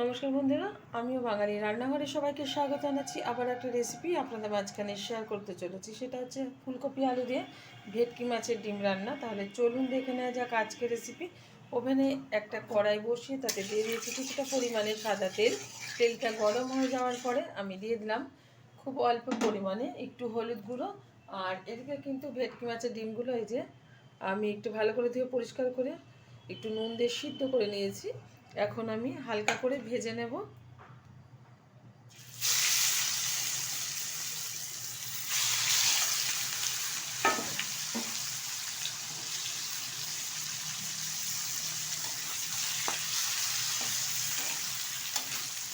নমস্কার বন্ধুরা, আমিও বাঙালি। রান্নাঘরে সবাইকে স্বাগত জানাচ্ছি। আবার একটা রেসিপি আপনাদের মাঝখানে শেয়ার করতে চলেছি। সেটা হচ্ছে ফুলকপি আলু দিয়ে ভেটকি মাছের ডিম রান্না। তাহলে চলুন দেখে নেওয়া যাক আজকের রেসিপি ওভেনে একটা কড়াই বসিয়ে তাতে দিয়ে দিয়েছি কিছুটা পরিমাণে সাদা তেল। তেলটা গরম হয়ে যাওয়ার পরে আমি দিয়ে দিলাম খুব অল্প পরিমাণে একটু হলুদ গুঁড়ো। আর এদিকে কিন্তু ভেটকি মাছের ডিমগুলো এই যে আমি একটু ভালো করে ধুয়ে পরিষ্কার করে একটু নুন দিয়ে সিদ্ধ করে নিয়েছি। এখন আমি হালকা করে ভেজে নেব।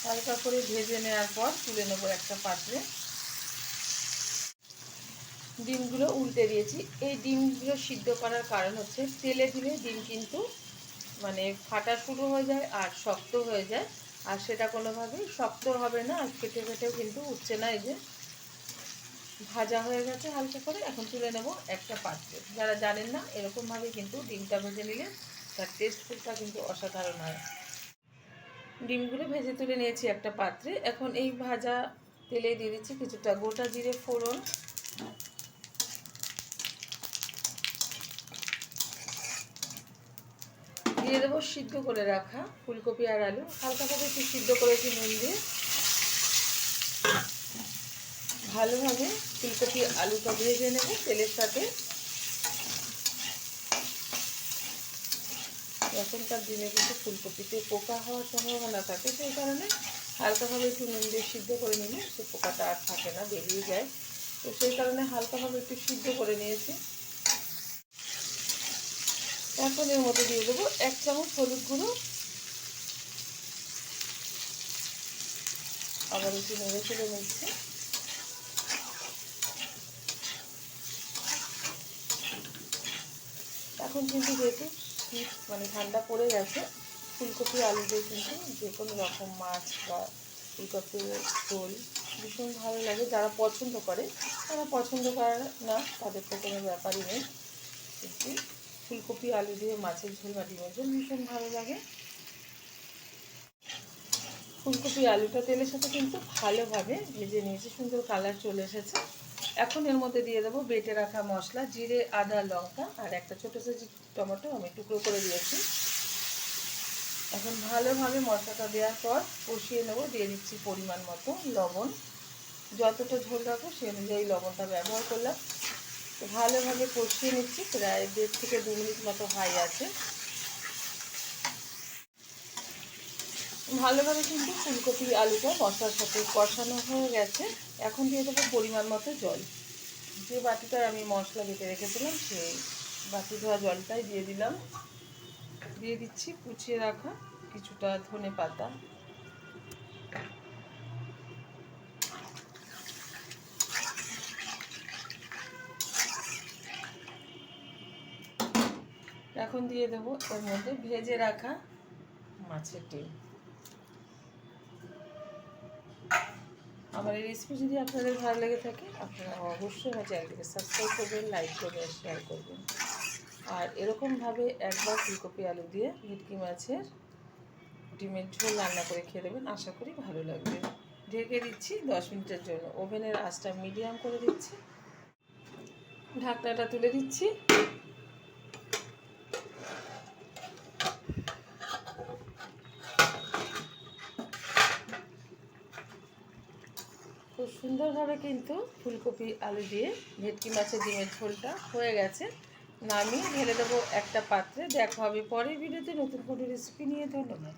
হালকা করে ভেজে নেওয়ার পর তুলে নেব একটা পাত্রে। ডিমগুলো উল্টে দিয়েছি। এই ডিমগুলো সিদ্ধ করার কারণ হচ্ছে তেলে দিলে ডিম কিন্তু মানে ফাটা শুরু হয়ে যায় আর শক্ত হয়ে যায়। আর সেটা কোনোভাবেই শক্ত হবে না, আর কেটে কেটেও কিন্তু উঠছে না এই যে। ভাজা হয়ে গেছে হালকা করে, এখন তুলে নেব একটা পাত্রে। যারা জানেন না, এরকমভাবে কিন্তু ডিমটা ভেজে নিলে তার টেস্টফুলটা কিন্তু অসাধারণ হয়। ডিমগুলো ভেজে তুলে নিয়েছি একটা পাত্রে। এখন এই ভাজা তেলে দিয়ে দিচ্ছি কিছুটা গোটা জিরে ফোড়ন। দিয়ে দেবো সিদ্ধ করে রাখা ফুলকপি আর আলু। হালকাভাবে একটু সিদ্ধ করেছি নুন দিয়ে। ভালোভাবে ফুলকপি আলুটা ভেজে নেব তেলের সাথে। এখনকার দিনে কিন্তু ফুলকপিতে পোকা হওয়ার সম্ভাবনা থাকে, সেই কারণে হালকাভাবে একটু নুন দিয়ে সিদ্ধ করে নিলে সে পোকাটা আর থাকে না, বেরিয়ে যায়। তো সেই কারণে হালকাভাবে একটু সিদ্ধ করে নিয়েছি। এখন এর মধ্যে দিয়ে দেবো এক চামচ হলুদ গুঁড়ো। আবার একটু নেড়ে ফেলে নিচ্ছি। এখন কিন্তু যেহেতু শীত মানে ঠান্ডা পড়ে গেছে, ফুলকপি, আলু দিয়ে কিন্তু যে কোনো রকম মাছ বা ফুলকপির ঝোল ভীষণ ভালো লাগে। যারা পছন্দ করে, তারা পছন্দ করে না, তাদের তো কোনো ব্যাপারই নেই। কিন্তু ফুলকপি, আলু দিয়ে মাছের ঝোল বা ডিমের ঝোল ভীষণ ভালো লাগে। ফুলকপি, আলুটা তেলের সাথে কিন্তু ভালোভাবে ভেজে নিয়েছি, সুন্দর কালার চলে এসেছে। এখন এর মধ্যে দিয়ে দেবো বেটে রাখা মশলা, জিরে, আদা, লঙ্কা আর একটা ছোটো সাইজ টমেটো আমি টুকরো করে দিয়েছি। এখন ভালোভাবে মশলাটা দেওয়ার পর কষিয়ে নেব, দিয়ে দিচ্ছি পরিমাণ মতো লবণ। যতটা ঝোল রাখব সেই অনুযায়ী লবণটা ব্যবহার করলাম। ভালোভাবে কষিয়ে নিচ্ছি, প্রায় দেড় থেকে দু মিনিট মতো হাই আছে। ভালোভাবে কিন্তু ফুলকপি আলুটা মশলার সাথে কষানো হয়ে গেছে। এখন দিয়ে দেবো পরিমাণ মতো জল। যে বাটিটায় আমি মশলা বেটে রেখেছিলাম, সেই বাটি ধোয়া জলটাই দিয়ে দিলাম। দিয়ে দিচ্ছি কুচিয়ে রাখা কিছুটা ধনে পাতা। এখন দিয়ে দেবো এর মধ্যে ভেজে রাখা মাছের ডিম আমার এই রেসিপি যদি আপনাদের ভালো লেগে থাকে, আপনারা অবশ্যই আমার চ্যানেলটিকে সাবস্ক্রাইব করবেন লাইক করবেন শেয়ার করবেন। আর এরকমভাবে একবার ফুলকপি আলু দিয়ে ভেটকি মাছের ডিমের ঝোল রান্না করে খেয়ে দেবেন, আশা করি ভালো লাগবে। ঢেকে দিচ্ছি দশ মিনিটের জন্য। ওভেনের আঁচটা মিডিয়াম করে দিচ্ছি। ঢাকনাটা তুলে দিচ্ছি। খুব সুন্দরভাবে কিন্তু ফুলকপি, আলু দিয়ে ভেটকি মাছের ডিমের ঝোলটা হয়ে গেছে। নামিয়ে ঢেলে দেবো একটা পাত্রে। দেখা হবে পরের ভিডিওতে নতুন কোনো রেসিপি নিয়ে। ধন্যবাদ।